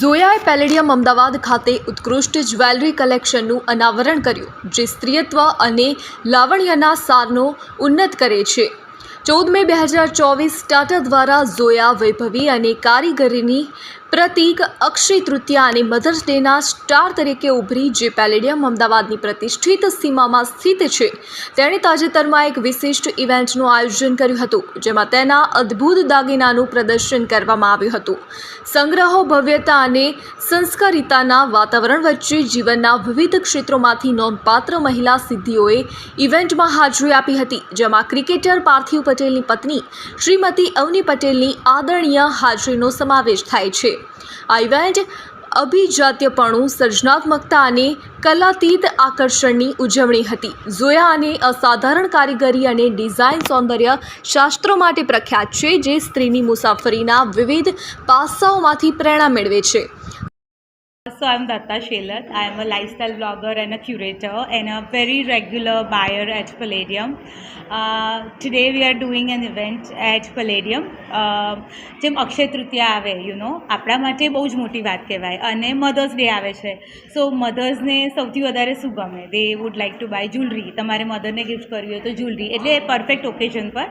ઝોયાએ palladium Ahmedabad ખાતે ઉત્કૃષ્ટ jewellery કલેક્શનનું અનાવરણ કર્યું જે સ્ત્રીયત્વ અને લાવણ્યના સારનો ઉન્નત કરે છે ચૌદ મે બે હજાર ચોવીસ ટાટા દ્વારા ઝોયા વૈભવી અને કારીગરીની પ્રતિક અક્ષય તૃતીયા અને મધર્સ ડેના સ્ટાર તરીકે ઉભરી જે પેલેડિયમ અમદાવાદની પ્રતિષ્ઠિત સીમામાં સ્થિત છે તેણે તાજેતરમાં એક વિશિષ્ટ ઇવેન્ટનું આયોજન કર્યું હતું જેમાં તેના અદ્ભુત દાગીનાનું પ્રદર્શન કરવામાં આવ્યું હતું સંગ્રહો ભવ્યતા અને સંસ્કારિતાના વાતાવરણ વચ્ચે જીવનના વિવિધ ક્ષેત્રોમાંથી નોંધપાત્ર મહિલા સિદ્ધિઓએ ઇવેન્ટમાં હાજરી આપી હતી જેમાં ક્રિકેટર પાર્થિવ પટેલની પત્ની શ્રીમતી અવની પટેલની આદરણીય હાજરીનો સમાવેશ થાય છે આ ઇવેન્ટ અભિજાત્યપણું સર્જનાત્મકતા અને કલાતીત આકર્ષણની ઉજવણી હતી જોયા અને અસાધારણ કારીગરી અને ડિઝાઇન સૌંદર્ય શાસ્ત્રો માટે પ્રખ્યાત છે જે સ્ત્રીની મુસાફરીના વિવિધ પાસાઓમાંથી પ્રેરણા મેળવે છે So I'm Datta Shelat. I am a lifestyle blogger and a curator and a very regular buyer at Palladium. Uh, today we are doing an event at Palladium. Uh, જેમ અક્ષય તૃતીયા આવે યુ નો આપણા માટે બહુ જ મોટી વાત કહેવાય અને મધર્સ ડે આવે છે સો મધર્સને સૌથી વધારે શું ગમે they would like to buy jewellery તમારે મધરને ગિફ્ટ કરવી હોય તો જ્વેલરી એટલે પરફેક્ટ ઓકેઝન પર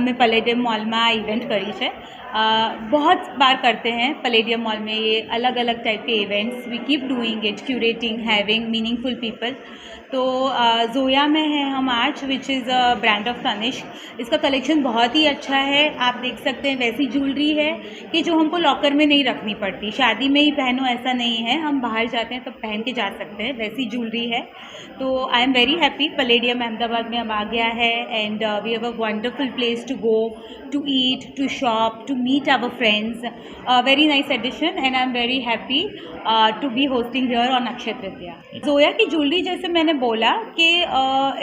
અમે પલેડિયમ મોલમાં ઇવેન્ટ કરી છે uh, બહુ બાર કરતે હૈ પલેડિયમ મોલ મેં અલગ અલગ ટાઈપ કે events we keep doing it curating having meaningful people तो ज़ोया में है हम आज which is a brand of Tanishq इसका कलेक्शन बहुत ही अच्छा है आप देख सकते हैं वैसी ज्वेलरी है कि जो हमको लॉकर में नहीं रखनी पड़ती शादी में ही पहनो ऐसा नहीं है हम बाहर जाते हैं तब तो पहन के जा सकते हैं वैसी ज्वेलरी है तो I am very happy Palladium Ahmedabad में अब आ गया है and we have a wonderful place to go to eat to shop to meet our friends very nice addition and I am very happy to be hosting here on Akshaya Tritiya Zoya की jewellery जैसे मैंने बोला कि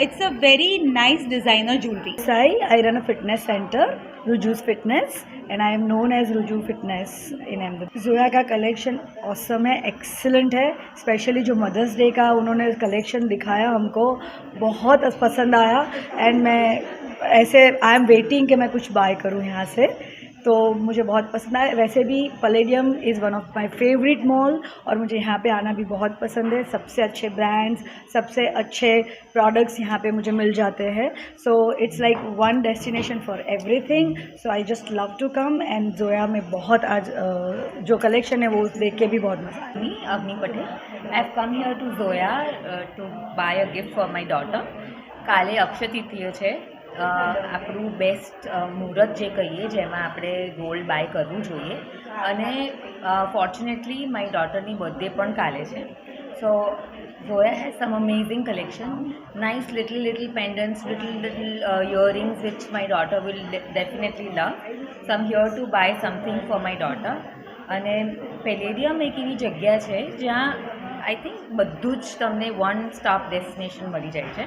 it's a very nice designer jewellery साई I run a fitness centre Ruju's fitness and I am known as Ruju fitness in am Zoya का collection awesome है excellent है specially जो मदर्स डे का उन्होंने कलेक्शन दिखाया हमको बहुत पसंद आया एंड मैं ऐसे आई एम वेटिंग कि मैं कुछ बाय करूँ यहाँ से तो मुझे बहुत पसंद आया वैसे भी Palladium is one of my favourite mall और मुझे यहाँ पे आना भी बहुत पसंद है सबसे अच्छे ब्रांड्स सबसे अच्छे प्रोडक्ट्स यहाँ पे मुझे मिल जाते हैं so it's like one destination for everything so I just love to come and Zoya में बहुत आज जो कलेक्शन है वो देख के भी बहुत मजा me Avni Patel I have come here to Zoya to buy a gift for my daughter काले અક્ષય તૃતીય છે આપણું બેસ્ટ મુહૂર્ત જે કહીએ જેમાં આપણે ગોલ્ડ બાય કરવું જોઈએ અને ફોર્ચ્યુનેટલી માય ડોટરની બર્થડે પણ કાલે છે so Zoya has some amazing collection nice little little pendants little little earrings which my daughter will definitely love come here to buy something for my daughter અને Palladium એક એવી જગ્યા છે જ્યાં આઈ થિંક બધું જ તમને વન સ્ટોપ ડેસ્ટિનેશન મળી જાય છે